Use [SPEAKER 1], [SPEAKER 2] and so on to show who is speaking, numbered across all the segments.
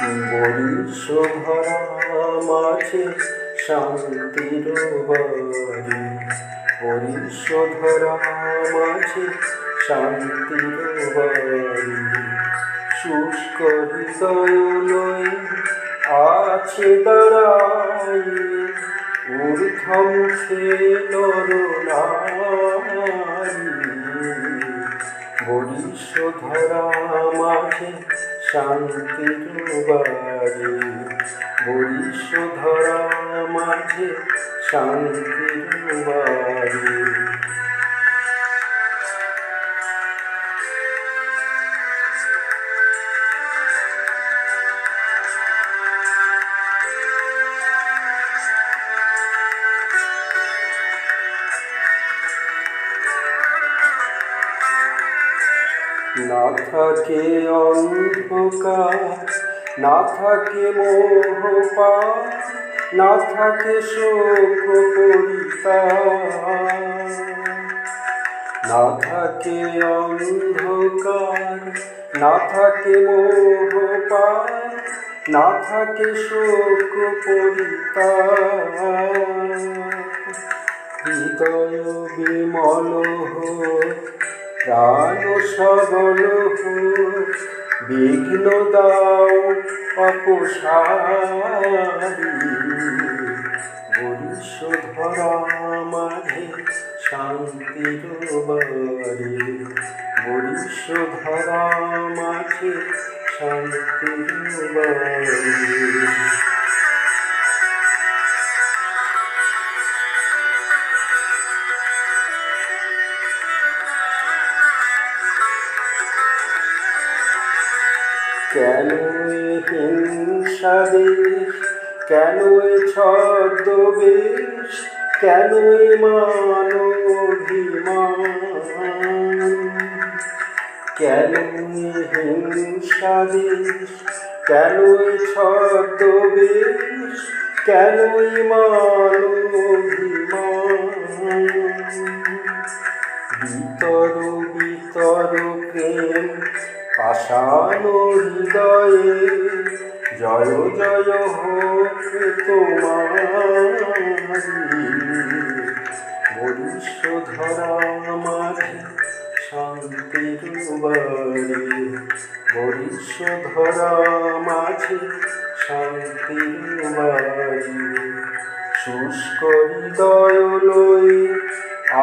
[SPEAKER 1] বরিশভরা মাঝে শান্তির বাড়ি। বরিশধরা মাঝে শান্তির বাড়ি। শুষ্ক হৃদয় আছে দাঁড়াই। ঊর্ধ্বমুখে নরনারী বরিশধরা মাঝে শান্তির বাড়ি বরিশধরা মাঝে শান্তি না থাকে অন্ধকার না থাকে মোহপা না থাকে শোক করিতা না থাকে অন্ধকার না থাকে মোহপা না থাকে শোক করিতা হৃদয় বিমল হোক প্রাণ সবল বিঘ্ন দাও অপসারি। বরিশ ধরা মাঝে শান্তির বাড়ি। বরিশ ধরা মাঝে শান্তির বাড়ি। কেন এ হিংসা দেশ কেন এ ছদ্মবেশ কেন এ মানভিমান কেন এ হিংসা দেশ কেন এ ছদ্মবেশ কেন এ মানভিমান প্রেম পাষাণ হৃদয়ে। জয় জয় হোক তোমার বরিশ ধরা মাঝে শান্তির বাড়ি বরিশ ধরা মাঝে শান্তির বাড়ি শুষ্ক হৃদয় লয়ে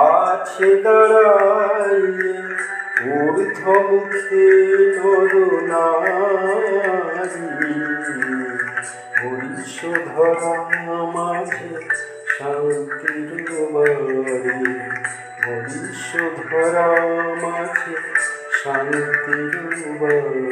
[SPEAKER 1] আছে দাঁড়াইয়ে। ঊর্ধ্বমুখে নরনারী হরিষ ধরা মাঝে শান্তির বাড়ি হরিষ ধরা মাঝে শান্তির বাড়ি।